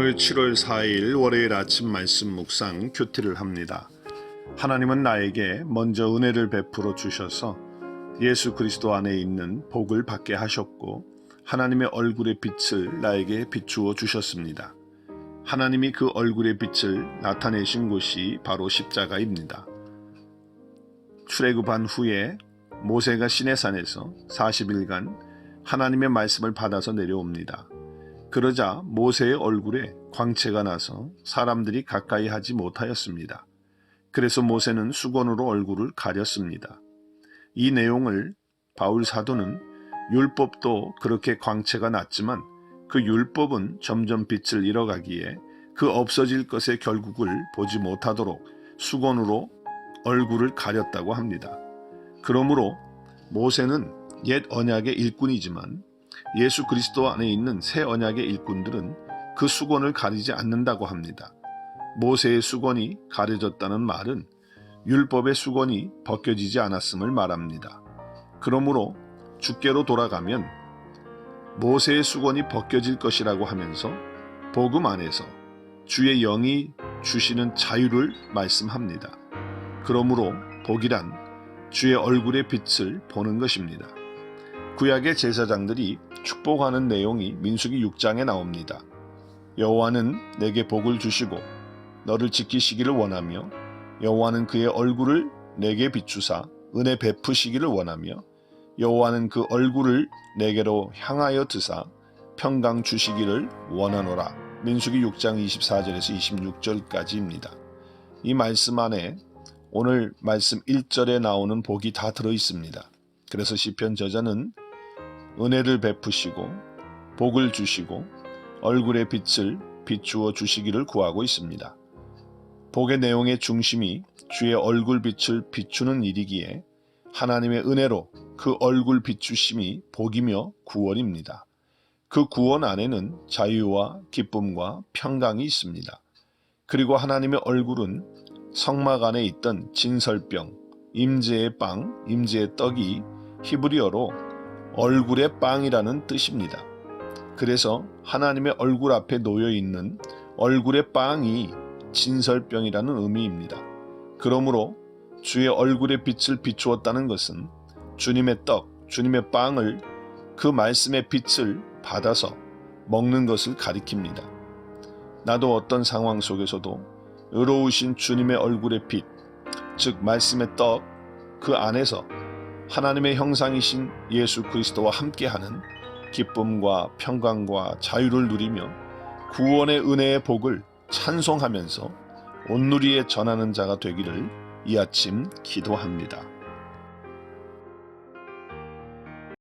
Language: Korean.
오늘 7월 4일 월요일 아침 말씀 묵상 큐티를 합니다. 하나님은 나에게 먼저 은혜를 베풀어 주셔서 예수 그리스도 안에 있는 복을 받게 하셨고 하나님의 얼굴의 빛을 나에게 비추어 주셨습니다. 하나님이 그 얼굴의 빛을 나타내신 곳이 바로 십자가입니다. 출애굽한 후에 모세가 시내산에서 40일간 하나님의 말씀을 받아서 내려옵니다. 그러자 모세의 얼굴에 광채가 나서 사람들이 가까이 하지 못하였습니다. 그래서 모세는 수건으로 얼굴을 가렸습니다. 이 내용을 바울 사도는 율법도 그렇게 광채가 났지만 그 율법은 점점 빛을 잃어가기에 그 없어질 것의 결국을 보지 못하도록 수건으로 얼굴을 가렸다고 합니다. 그러므로 모세는 옛 언약의 일꾼이지만 예수 그리스도 안에 있는 새 언약의 일꾼들은 그 수건을 가리지 않는다고 합니다. 모세의 수건이 가려졌다는 말은 율법의 수건이 벗겨지지 않았음을 말합니다. 그러므로 주께로 돌아가면 모세의 수건이 벗겨질 것이라고 하면서 복음 안에서 주의 영이 주시는 자유를 말씀합니다. 그러므로 복이란 주의 얼굴의 빛을 보는 것입니다. 구약의 제사장들이 축복하는 내용이 민수기 6장에 나옵니다. 여호와는 내게 복을 주시고 너를 지키시기를 원하며 여호와는 그의 얼굴을 내게 비추사 은혜 베푸시기를 원하며 여호와는 그 얼굴을 내게로 향하여 드사 평강 주시기를 원하노라. 민수기 6장 24절에서 26절까지입니다. 이 말씀 안에 오늘 말씀 1절에 나오는 복이 다 들어 있습니다. 그래서 시편 저자는 은혜를 베푸시고 복을 주시고 얼굴의 빛을 비추어 주시기를 구하고 있습니다. 복의 내용의 중심이 주의 얼굴 빛을 비추는 일이기에 하나님의 은혜로 그 얼굴 비추심이 복이며 구원입니다. 그 구원 안에는 자유와 기쁨과 평강이 있습니다. 그리고 하나님의 얼굴은 성막 안에 있던 진설병, 임재의 빵, 임재의 떡이 히브리어로 얼굴의 빵이라는 뜻입니다. 그래서 하나님의 얼굴 앞에 놓여 있는 얼굴의 빵이 진설병이라는 의미입니다. 그러므로 주의 얼굴의 빛을 비추었다는 것은 주님의 떡, 주님의 빵을 그 말씀의 빛을 받아서 먹는 것을 가리킵니다. 나도 어떤 상황 속에서도 의로우신 주님의 얼굴의 빛, 즉 말씀의 떡, 그 안에서 하나님의 형상이신 예수 그리스도와 함께하는 기쁨과 평강과 자유를 누리며 구원의 은혜의 복을 찬송하면서 온누리에 전하는 자가 되기를 이 아침 기도합니다.